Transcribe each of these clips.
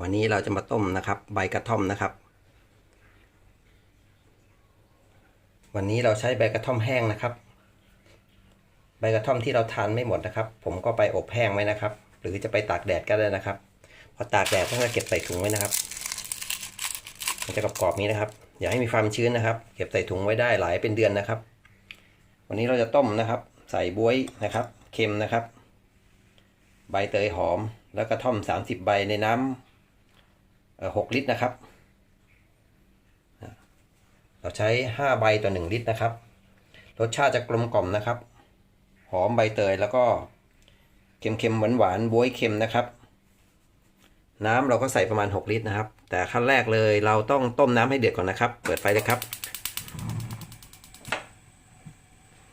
วันนี้เราจะมาต้มนะครับใบกระท่อมนะครับ วันนี้เราใช้ใบกระท่อมแห้งนะครับ ใบกระท่อมที่เราทานไม่หมดนะครับ ผมก็ไปอบแห้งไว้นะครับ หรือจะไปตากแดดก็ได้นะครับ พอตากแดดต้องเก็บใส่ถุงไว้นะครับมันจะกรอบๆนี้นะครับ อย่าให้มีความชื้นนะครับ เก็บใส่ถุงไว้ได้หลายเป็นเดือนนะครับ วันนี้เราจะต้มนะครับ ใส่บวยนะครับ เค็มนะครับ ใบเตยหอมแล้วกระท่อม 30 ใบในน้ำ เอ่อ6ลิตรนะครับ เราใช้5ใบต่อ1ลิตรนะครับ รสชาติจะกลมกล่อมนะครับ หอมใบเตยแล้วก็เค็มๆหวานๆบวยเค็มนะครับ น้ำเราก็ใส่ประมาณ 6 ลิตรนะครับ แต่ขั้นแรกเลยเราต้องต้มน้ำให้เดือดก่อนนะครับ เปิดไฟเลยครับ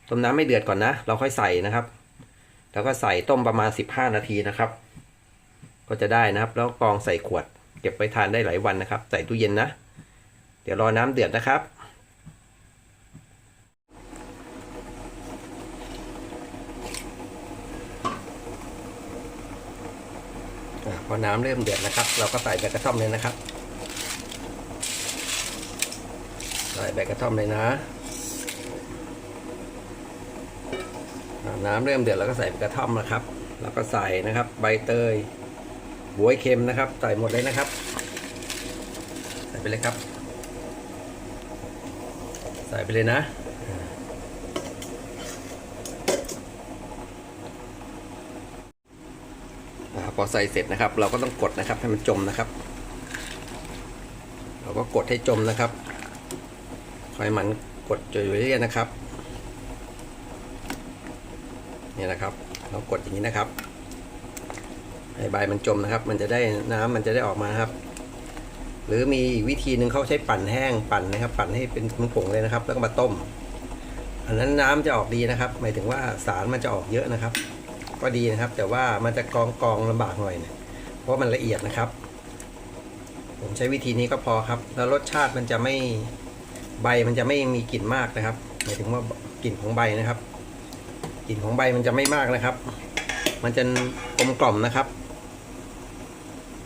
ต้มน้ำให้เดือดก่อนนะ เราค่อยใส่นะครับ แล้วก็ใส่ต้มประมาณ 15 นาทีนะครับ ก็จะได้นะครับ แล้วกรองใส่ขวด เก็บไว้ทานได้หลายวันนะครับ ใส่ตู้เย็นนะ เดี๋ยวรอน้ำเดือดนะครับ พอน้ำเริ่มเดือดนะครับ เราก็ใส่ใบกระท่อมเลยนะครับใส่ใบกระท่อมเลยนะน้ำเริ่มเดือดแล้วก็ใส่ใบกระท่อมนะครับ แล้วก็ใส่นะครับ ใบเตย บวยเค็มนะครับ ใส่หมดเลยนะครับ ใส่ไปเลยครับ ใส่ไปเลยนะ พอใส่เสร็จนะครับ เราก็ต้องกดนะครับให้มันจมนะครับ เราก็กดให้จมนะครับคอยมันกดอยู่เรื่อยๆนะครับ นี่นะครับ เรากดอย่างนี้นะครับ ให้ใบมันจมนะครับ มันจะได้น้ำมันจะได้ออกมาครับ หรือมีอีกวิธีหนึ่งเขาใช้ปั่นแห้งปั่นนะครับ ปั่นให้เป็นผงๆเลยนะครับ แล้วก็มาต้ม อันนั้นน้ำจะออกดีนะครับ หมายถึงว่าสารมันจะออกเยอะนะครับ ก็ดีนะครับ แต่ว่ามันจะกองกองลำบากหน่อยเนี่ยเพราะมันละเอียดนะครับ ผมใช้วิธีนี้ก็พอครับ แล้วรสชาติมันจะไม่ใบมันจะไม่มีกลิ่นมากนะครับ หมายถึงว่ากลิ่นของใบนะครับกลิ่นของใบมันจะไม่มากนะครับ มันจะกลมกล่อมนะครับ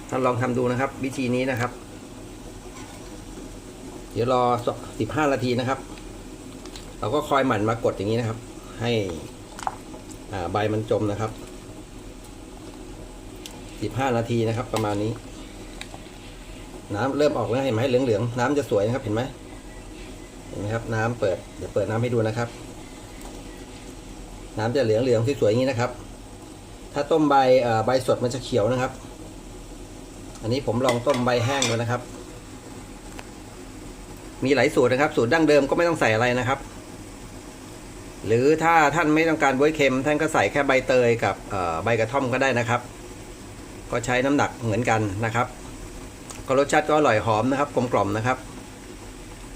ท่านลองทำดูนะครับ วิธีนี้นะครับ เดี๋ยวรอสิบห้านาทีนะครับ เราก็คอยหมั่นมากดอย่างนี้นะครับ ให้อ่าใบมันจมนะครับสิบห้านาทีนะครับ ประมาณนี้ น้ำเริ่มออกแล้วเห็นไหมเหลืองๆน้ำจะสวยนะครับ เห็นไหมเห็นไหมครับ น้ำเปิดเดี๋ยวเปิดน้ำให้ดูนะครับ น้ำจะเหลืองๆสวยๆอย่างนี้นะครับ ถ้าต้มใบใบสดมันจะเขียวนะครับ อันนี้ผมลองต้มใบแห้งแล้วนะครับ มีหลายสูตรนะครับ สูตรดั้งเดิมก็ไม่ต้องใส่อะไรนะครับ หรือถ้าท่านไม่ต้องการบวยเค็ม ท่านก็ใส่แค่ใบเตยกับใบกระท่อมก็ได้นะครับ ก็ใช้น้ำหนักเหมือนกันนะครับ ก็รสชาติก็อร่อยหอมนะครับกลมกล่อมนะครับ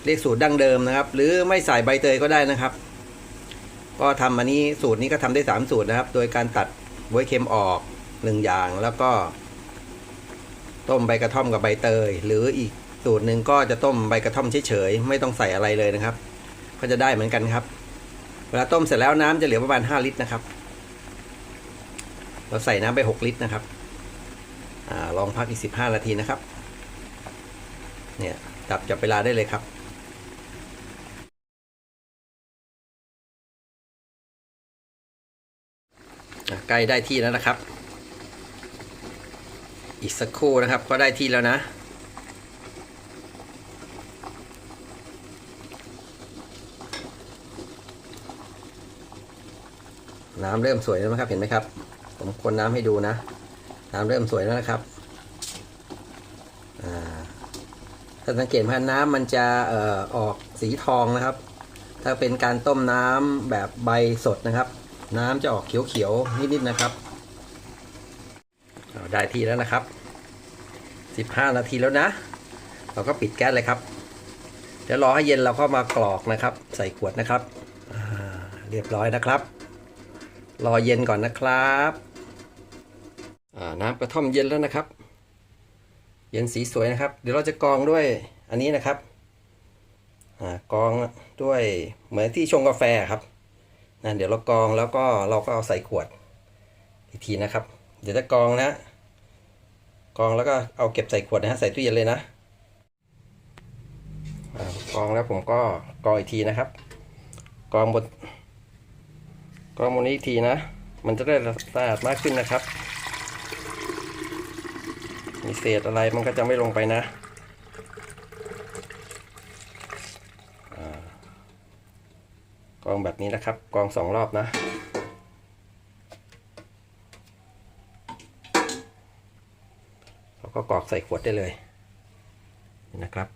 เรียกสูตรดั้งเดิมนะครับ หรือไม่ใส่ใบเตยก็ได้นะครับ ก็ทำอันนี้สูตรนี้ก็ทำได้ 3 สูตรนะครับ โดยการตัดบวยเค็มออกหนึ่งอย่างแล้วก็ ต้มใบกระท่อมกับใบเตย หรืออีกสูตรหนึ่งก็จะต้มใบกระท่อมเฉยๆไม่ต้องใส่อะไรเลยนะครับ ก็จะได้เหมือนกันครับ เวลาต้มเสร็จแล้วน้ำจะเหลือประมาณ 5 ลิตรนะครับ เราใส่น้ำไป 6 ลิตรนะครับอลองพักอีก 15 นาทีนะครับ เนี่ยจับจับเวลาได้เลยครับใกล้ได้ที่แล้วนะครับ อีกสักครู่นะครับ ก็ได้ที่แล้วนะ น้ำเริ่มสวยแล้วนะครับเห็นไหมครับ ผมคนน้ำให้ดูนะ น้ำเริ่มสวยแล้วนะครับถ้าสังเกตว่าน้ำมันจะเอ่อออกสีทองนะครับ ถ้าเป็นการต้มน้ำแบบใบสดนะครับ น้ำจะออกเขียวๆนิดๆนะครับ ได้ที่แล้วนะครับ 15 นาทีแล้วนะ เราก็ปิดแก๊สเลยครับเดี๋ยวรอให้เย็นเราก็มากรอกนะครับ ใส่ขวดนะครับเรียบร้อยนะครับ รอเย็นก่อนนะครับน้ำกระท่อมเย็นแล้วนะครับ เย็นสีสวยนะครับ เดี๋ยวเราจะกรองด้วยอันนี้นะครับกรองด้วยเหมือนที่ชงกาแฟครับนะเดี๋ยวเรากรองแล้วก็เราก็เอาใส่ขวดอีกทีนะครับ เดี๋ยวจะกรองนะ กองแล้วก็เอาเก็บใส่ขวดนะฮะใส่ตู้เย็นเลยนะกองแล้วผมก็กองอีกทีนะครับ กองบนกองบนนี้อีกทีนะ มันจะได้สะอาดมากขึ้นนะครับ มีเศษอะไรมันก็จะไม่ลงไปนะกองแบบนี้นะครับ กองสองรอบนะ เรา ก็กรอกใส่ขวดได้เลยนะครับ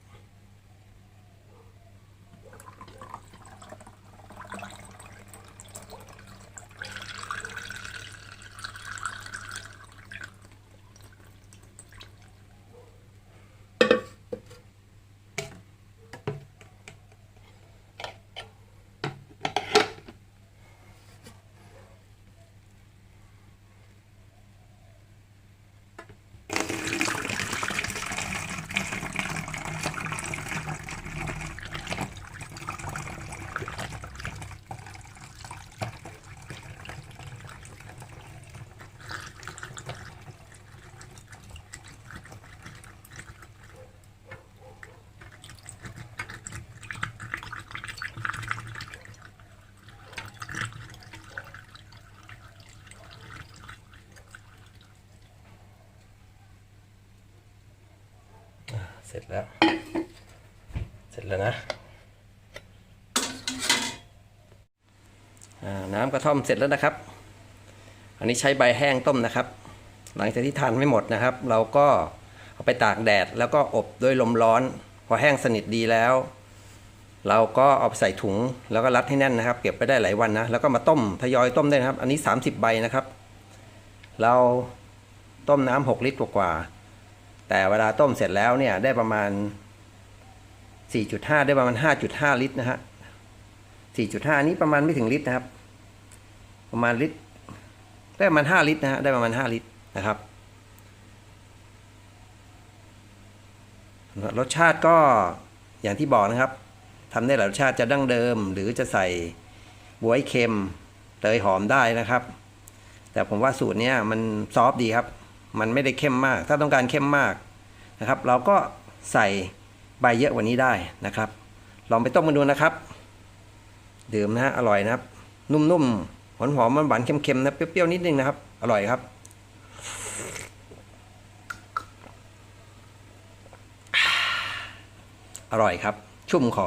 เสร็จแล้ว เสร็จแล้วนะอ่าน้ำกระท่อมเสร็จแล้วนะครับ อันนี้ใช้ใบแห้งต้มนะครับ หลังจากที่ทานไม่หมดนะครับ เราก็เอาไปตากแดดแล้วก็อบด้วยลมร้อน พอแห้งสนิทดีแล้ว เราก็เอาไปใส่ถุงแล้วก็รัดให้แน่นนะครับ เก็บไปได้หลายวันนะแล้วก็มาต้มทยอยต้มได้นะครับ อันนี้ 30 ใบนะครับ เราต้มน้ำ6ลิตรกว่า แต่เวลาต้มเสร็จแล้วเนี่ยได้ประมาณ 4.5 ได้ประมาณ 5.5 ลิตรนะฮะ 4.5 นี้ประมาณไม่ถึงลิตรนะครับ ประมาณลิตร ได้ประมาณ 5 ลิตรนะฮะ ได้ประมาณ 5 ลิตรนะครับ รสชาติก็อย่างที่บอกนะครับทำได้หลายรสชาติจะดั้งเดิม หรือจะใส่บวยเค็มเตยหอมได้นะครับ แต่ผมว่าสูตรนี้มันซอฟดีครับ มันไม่ได้เข้มมาก ถ้าต้องการเข้มมากนะครับ เราก็ใส่ใบเยอะกว่านี้ได้นะครับ ลองไปต้มกันดูนะครับ ดื่มนะฮะอร่อยนะครับ นุ่มๆหอมๆหวานเค็มๆนะเปรี้ยวๆนิดนึงนะครับ อร่อยครับ อร่อยครับ ชุ่มคอ